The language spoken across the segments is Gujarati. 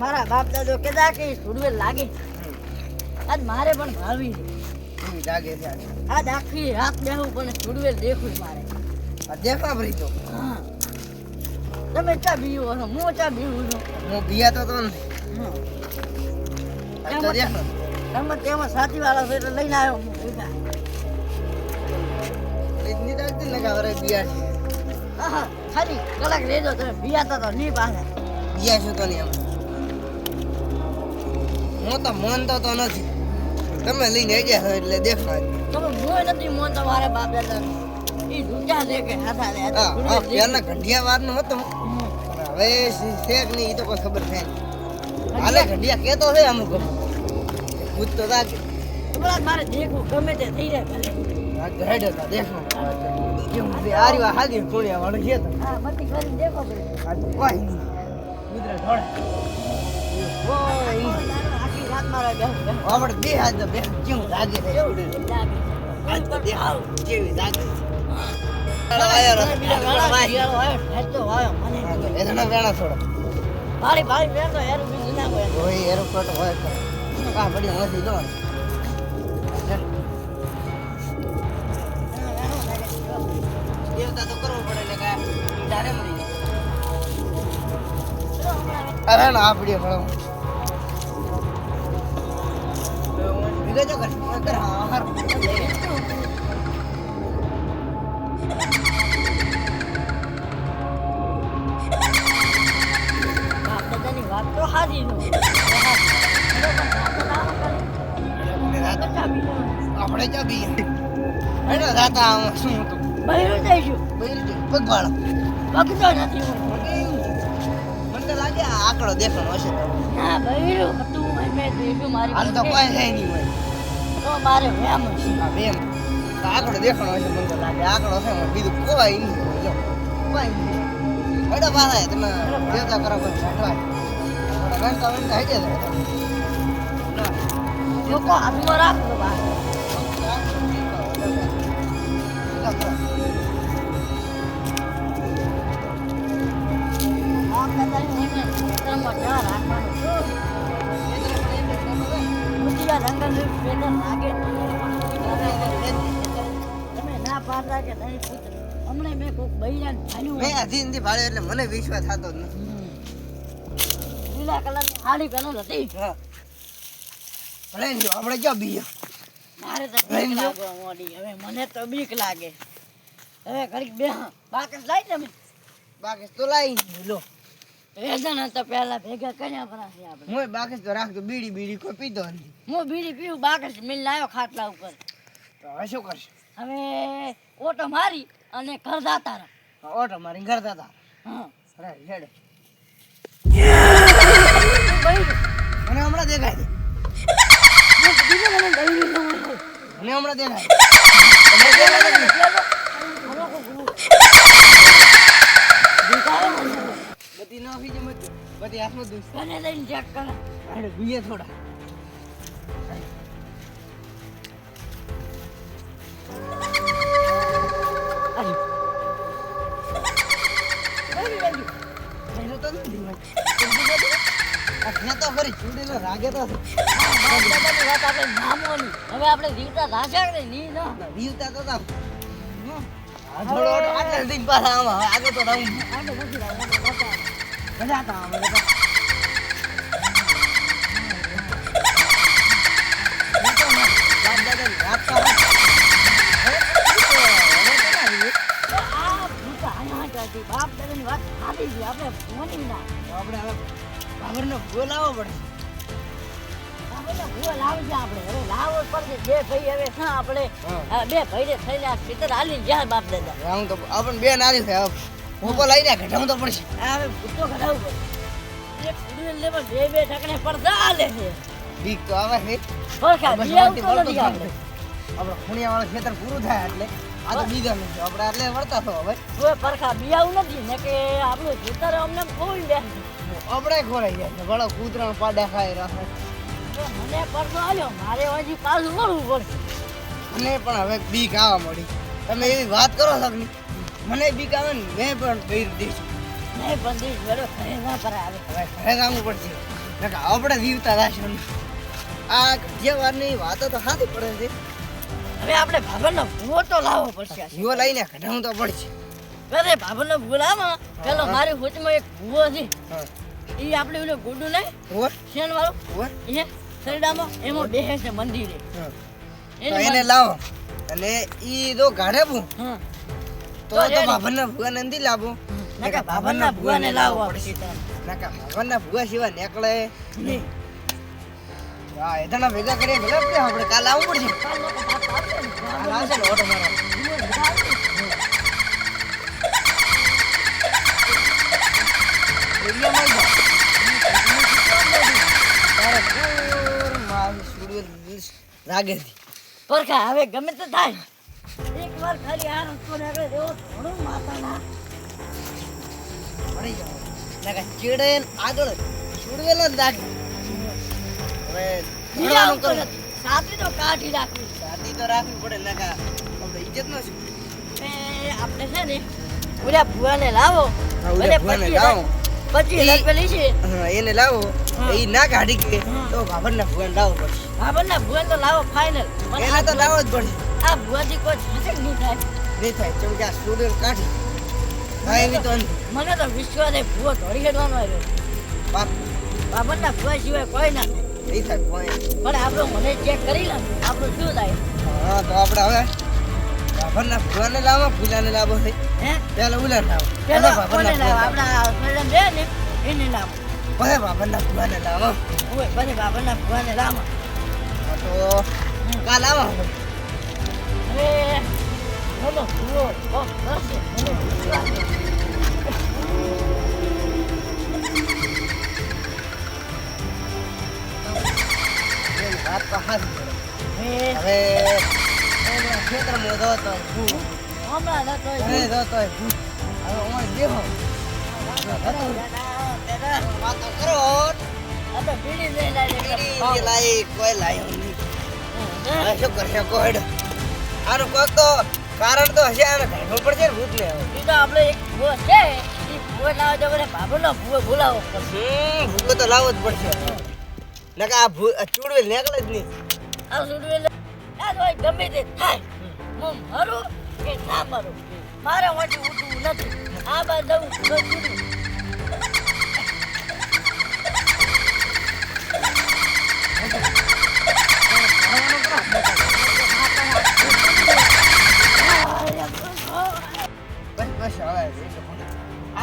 મારા બાપ દાદો કહેતા કે સુડવેલ લાગે. આજ મારે પણ ભાવી આજે. આખી રાત બેહું પણ સુડવેલ દેખું મારે. આ ભરી તો. તમે ચા બીવો છો? હું ચા બીવું છું? હું બીયા તો તમે તેમાં સાચી વાળા છે એટલે લઈને આવ્યો હું ભેગા. છે. ખાલી કલાક રેજો તમે બિયાતા તો નહીં પાસે બિયા શું તો નહીં એમ હું તો માનતો તો નથી. તમે લઈને આવી ગયા એટલે દેખાય. તમે મોય નથી મોન તમારે બાપ દાદા ઈ દુનિયા લે કે હાથા લે હા હા પહેલા ઘંટિયા વારનું હતું. હમ. હવે શેખ નહીં એ તો કોઈ ખબર છે નહીં. હાલે ઘંટિયા કેતો છે અમુક ભૂત તો હમણાં મારે દેખવું ગમે તે થઈ જાય હતા તો. ભાળી ભાળી વેરતો એરું બીજું ના હોય. એરો એરોપ્લેટ હોય તો. આ બધી નથી લો તો કરવો પડે એટલે મળી જાય અરે ના આપડી પણ વિગતો કર હા. આપણે ચા બી હેડો રાતા શું હતું? બૈરું જઈશું. પગવાળો. પગતો નથી મને તો લાગે આ આંકડો દેખાણો હશે ના, બૈરું હતું. મેં જોઈશું મારી હાલ તો કોઈ છે નહીં હોય. તો મારે વેમ છે. આ આંકડો દેખાણો હશે મને તો લાગે. આંકડો છે બીજું કોઈ નહીં હોય જો કોઈ નહીં હેડો પાછા તમે દેવતા કરો કોઈ છાંટવાય ગણતા ગણતા હેડે લોકો હાથમાં રાખજો બહાર. ના રાખવાનું. ભૂતિયા જંગલનું ખેતર લાગે તમે ના પાડતા કે નહીં પુત્ર હમણાં મેં કોઈક બૈરાને ભાલ્યું મેં હજી નથી ભાળ્યો એટલે મને વિશ્વાસ થતો જ નથી. લીલા કલરની સાડી પહેરેલ હતી ભલે જો આપણે ક્યાં બીજો મારે તો બીક લાગે મોડી. હવે મને તો બીક લાગે. હવે ઘડીક બે બાકસ લાઈ તમે. બાકી તો લાય લો. વેદન તો પહેલા ભેગા કર્યા પરા આપણે. હું બાકી તો રાખતો બીડી બીડી કોઈ પીતો નથી. હું બીડી પીવું બાકસ મિલ લાવ્યો ખાટલા ઉપર. તો હવે શું કરશે? હવે ઓટો મારી અને ઘર દાતા. ઓટો મારી કરતા હતા હા. હેડ. મને હમણાં દેખાય. મને હમણાં દેખાય છે. તમને દેખાય છે કે નહીં? હવે કોઈ ગુરુ. ભીખાયો મને. બધી નાખી છે મત બધી હાથમાં દૂધ મને લઈને ચેક કરે હેડ બીએ થોડા બૈરું બૈરું. એનો તો નથી હોય. આ ત્યાં તો ખરી ચૂડીનો રાગે તો છે. બાપ દાદાની વાત આપણે નામોની. હવે આપણે જીવતા રાજા નહીં જીવતા તો થોડો આગળ તો રહું રહ્યા, આપણે બાપા. દાદાની વાત સાચી છે. આપણે મોની ના. આપણે હવે ભૂલ બોલાવવો પડશે આપણે. હવે લાવવો જ પડશે. બે ભાઈ હવે હા આપણે બે આ ખેતર હાલી ગયા બાપ દાદા હું તો આપણને બે નાલી છે હવે તો લઈને ઘટાવું તો પડશે. હવે ભૂતો ઘટાવું પડે. એક કુડીને લેવા બે બે ઠકણે પડતા હાલે છે. બીક તો આવે છે. ફરખા બસ બી આમાંથી આવતો વળતો નથી આપણે. આપણે ખૂણિયાવાળું ખેતર પૂરું થાય એટલે આ તો બીજો નથી આપણે એટલે વળતા તો હવે. કોઈ ફરખા બીયાવું નથી ને કે આપણું ખેતર અમને કોઈ લે આપણે ખોરાઈ જાય. ભલો કૂતરા પાડા ખાઈ રાખે મને પડતો આવ્યો મારે હજી પાછું વળવું પડશે. મને પણ હવે બીક આવવા મળી. તમે એવી વાત કરો નહીં? મને બીક આવે ને મેં પણ બૈરું દીધું મેં પણ દીશ બરો ઘરે ના પર આવે હવે ઘરે જવું પડશે. આપણે જીવતા રાશન આ જે વારની વાતો તો સાચી પડે છે. હવે આપણે ભાભરનો ભૂવો તો લાવવો પડશે જીવો લઈને કઢાવું તો પડશે. અરે ભાભરનો ભૂવો લાવો. પેલો. મારી હોચમાં એક ભૂવો છે. એ આપણે પેલું ગુડું નહીં શેન વાળો એ સરડામાં એમાં બેસે છે મંદિરે. એને લાવો. અને ઈ તો ગાઢે હા. તો તો તો ભૂવા નથી લાવો નકા ભાભરના ભૂવાને લાવો પડશે. નાકા ભુવા સિવાય નીકળે નહીં. હા એધાના ભેગા કરીએ ભલે આપણે આપણે કાલ આવવું પડશે કાલ આવશે ને, ઓટો મારી છે. પરખા હવે ગમે તો થાય એક ખાલી આ રસ્તો નીકળે એવો ઘણું માતાના મળી જાઓ. નાકા ચેડે આગળ સુડવેલ જ લાગે. હવે બીજા કરો. સાથી તો કાઢી રાખવી. શાદી તો રાખવી પડે નાકા આપણે ઇજ્જત નો શું આપણે છે ને ઓલા ભુવાને લાવો. ઓલા ભુવાને લાવો. પછી લેશે હા, એને લાવો. એ ના કાઢી કે તો બાબરના ભુવાને લાવો પડશે. ભાભરના ભુવાને તો લાવો ફાઇનલ એને તો લાવવો જ પડશે. આ ભુવાથી કોઈ થશે કે નહીં થાય. નહીં થાય કેમ કે આ સુડવેલ કાઢી. હા એવી તો મને તો વિશ્વાસ એ ભુવો ધોળી હેડવાનો આવ્યો. બાપ. બાબરના ભુવા સિવાય કોઈ ના નહીં થાય કોઈ. પણ આપણો મને ચેક કરી લે આપણું શું થાય? હા તો આપણે હવે બાબરના ભુવાને લાવો ફૂલાને લાવો છે. હે? પેલા ઉલા લાવો. પેલા લાવો? આપણા મેડમ બે ને એને લાવો. પછી બાબરના ભુવાને લાવો. ઓય પછી બાબરના ભુવાને લાવો. તો કાલ આવો આપણે. હવે બોલો ભુવો બહુ કરશે મને વિશ્વાસ છે. એની વાત તો સાચી હવે એના ખેતરમાં જોતો લઈ કોઈ લાયો નહીં શું કરશે કોઈ આનું કોક તો કારણ તો હશે આને કાઢવું પડશે ને ભૂતને હવે ઈ તો આપણે એક ભૂવો છે એ ભૂવો લાવો તો મને બાબુનો ભૂવો બોલાવો. પડશે હમ તો લાવવો જ પડશે. નકા આ ભૂ આ ચૂડવેલ નીકળે જ નહીં. આ ચૂડવે લે આ તો ગમે તે થાય. હું મરું કે ના મરું? મારે વાંચી ઉઠવું નથી. આ બાદ જવું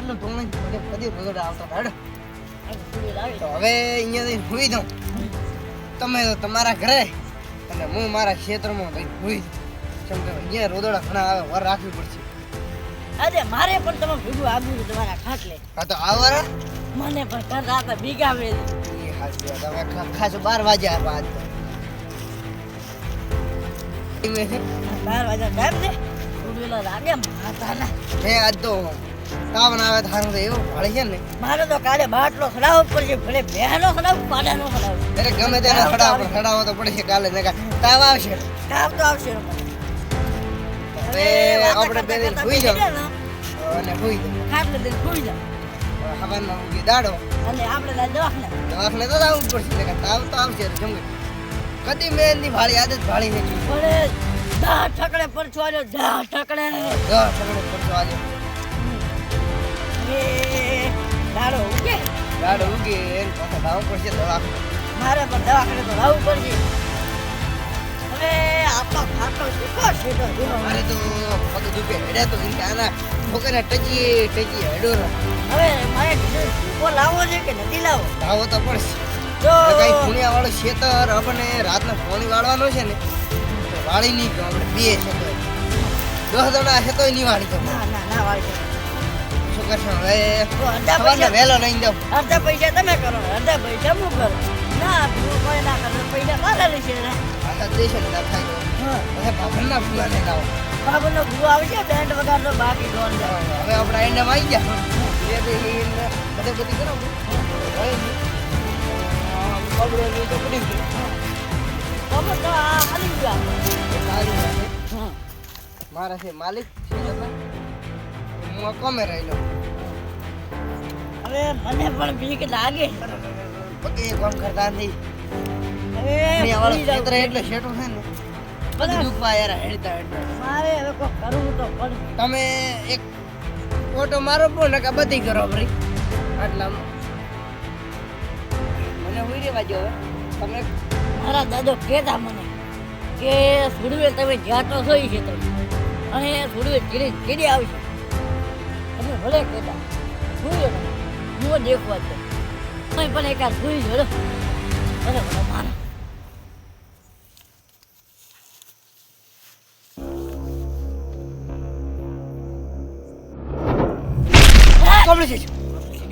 આટલું બધે બધી બગડ આવતો હેડ. તો હવે અહીંયાથી ભૂઈ દઉં. તમે તો તમારા ઘરે અને હું મારા ક્ષેત્રમાં જઈને ભૂઈ કેમ કે અહીંયા રોદડા ઘણા આવે વર રાખવી પડશે. અરે મારે પણ તમે ભેગું આવ્યું તમારા ખાટલે હા તો આવરા મને પણ ઘર રાતે બીગાવે એ હાચી હવે ખા- ખાસું બાર વાગ્યા આ બાદ બાર વાગ્યા ટાઈમ ને ઉડવેલા લાગે માતાના. હે આજ તો તાવન આવે સારું તો એવું ભાળી છે ને? મારે તો કાલે બાટલો ખડાવવો જ પડશે ભલે બેહનો ખડાવું પાડાનો ખડાવું અરે ગમે તેના ખડાવો ખડાવો તો પડશે કાલે ને તાવ આવશે. તાવ તો આવશે. હવે આપણે બે દિન ભૂઈ જાવ અને ભૂઈ જાવ ખાટલે દિન ભૂઈ જાવ હવારમાં ઉગી દાડો. અને આપણે દવાખાને. દવાખાને તો જવું પડશે ને તાવ તો આવશે જ કદી મેં એની ભાળી આદત ભાળી નથી. ભલે દા ઠકડે પરછવાજો દા ઠકડે. દવા ઠકડે પડતો ઉગે દાડો ઉગી તો લાવવું પડશે હવે હવે લાવવો તો પડશે જો કઈ આપણે રાતના પાણી વાળવાનો છે ને વાળી નહીં આપણે બે છે દસ દડા છે તો નહીં વાળી ના ના ના વાળી કરશું? હવે અડધા સવારના વહેલો લઈને જાઉં અડધા પૈસા તમે કરો અડધા પૈસા હું કરો? ના હું કોઈ ના કરો પૈસા મારા રહેશે ને. આખા દેશ ને થાય તો હા. હવે ભાભરના ફૂલાને લાવો બાબુનો ગુરુ આવશે બેન્ડ વગાડતો બાકી ગોળ હવે આપણા એન્ડમાં આવી ગયા. ધીરે બધે બધી કરો. કપડો ને તો પડી ગયું. ખબર તો આ હાલી ગયા એ છે. હા. મારા છે માલિક ખેતરના હું આ કોમે રહી લઉં હવે મને પણ બીક લાગે. પગે કોમ કરતા નથી. હવે અહીંયા વાળો ક્ષેત્ર એટલે શેઠું છે ને બધા દુખવા યાર હેડતા હેડતા. મારે હવે કોઈ કરવું તો પડે. તમે એક ફોટો મારો પણ નકા બધી કરો ભરી આટલા મને હોઈ રેવા જો હવે. તમે મારા દાદો કહેતા મને કે સુડવે તમે જાતો સોઈ છે તમે. અને સુડવે ચીડી ચીડી આવશે. તમે ભલે કહેતા. સુઈ હું દેખવા છે તમે પણ એકાદ સુઈ જોડો ભલે ભલે મારા.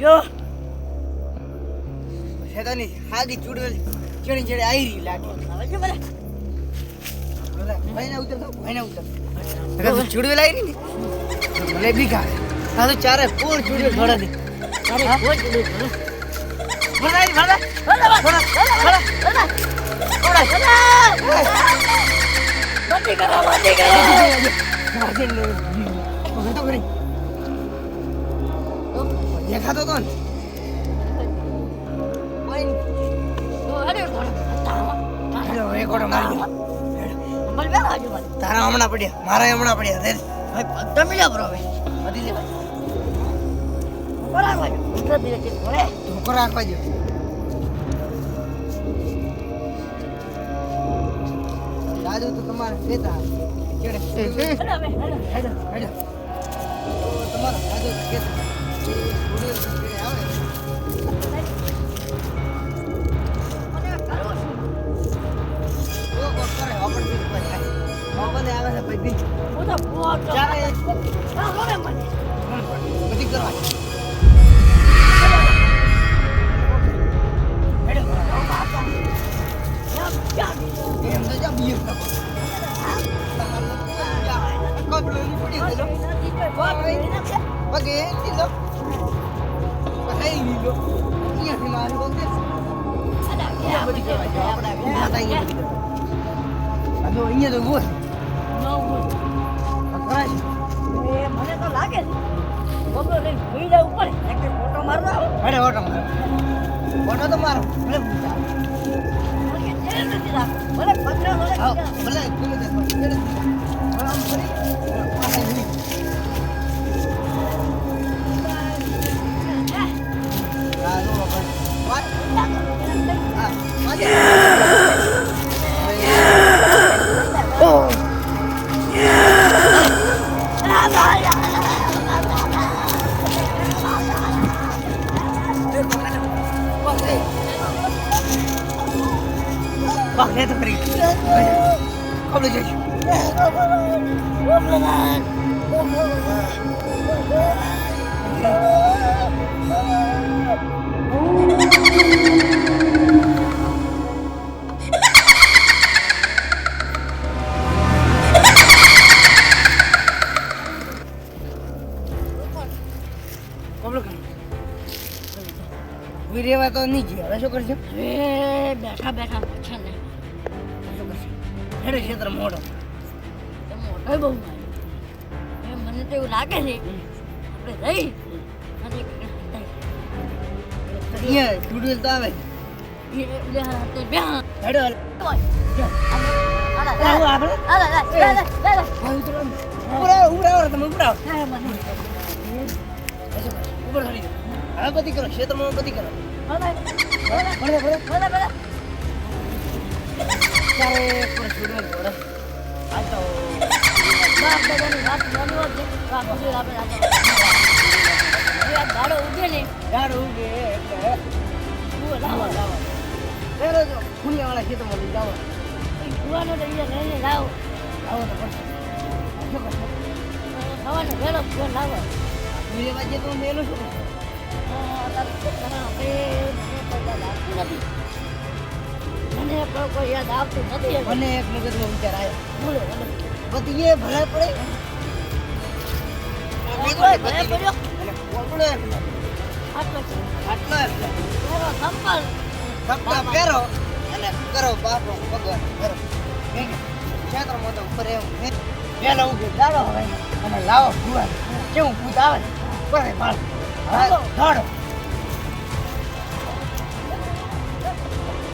જો. શેતાની હાગી ચૂડવેલ ચડી ચડે આવી રહી લાગે. ભલે ભાઈ ના ઉતર ભાઈ ના ઉતર ચૂડવેલ આવી રહી ને. બી તો ચારે પૂર ચૂડવેલ ભરે દી. દેખાતો તો ને તારા હમણાં પડ્યા. મારા હમણાં પડ્યા. ભાઈ તમે જા બરો ભાઈ વધી લે છે ઉતર ધીરે ધીરે ભરે ધોકો રાખવા જો દાદુ તો તમારે હવે હેલો હેડો. હેડો તો તમારા દાદુ ઉડે ઉડે આવે અહીંયા તો. એ મને તો લાગે છે. બે ફોટો મારવા આવો ઓટો મારો. ઓટો તો મારો. ભલે ભલે પંદર વર્ષ ભલે. નહીં જઈએ. હવે શું કરશું? બેઠા બેઠા પૂછે ને શું કરશું? હેડો ક્ષેત્ર મોટો. મોટો બહુ મને તો એવું લાગે છે આપણે રહી અને એક હટાઈ. તો આવે. હેડો ઉભરાવો તમે. હજુ ઉપર બધી કરો ક્ષેત્રમાં બધી કરો લાવો, લાવો. ફૂલિયાવાળા ખેતરમાં લઈ જાઓ કૂવાનો તો અહીંયા લઈને લાવો. આવો તો પડશે વહેલો કૂવો લાવો. મેળવા જે તો મેલું શું મને યાદ આવતું નથી. પણ કોઈ યાદ આવતું નથી મને એક મગજમાં વિચાર આવ્યો બોલો, ભલે પડે અને અને કરો બાપો ભગવાન કરો. ક્ષેત્રમાં તો ઉપર એવું ઉગે દાડો હવે. અને લાવો ભુવા કેવું ભૂત આવે દોડો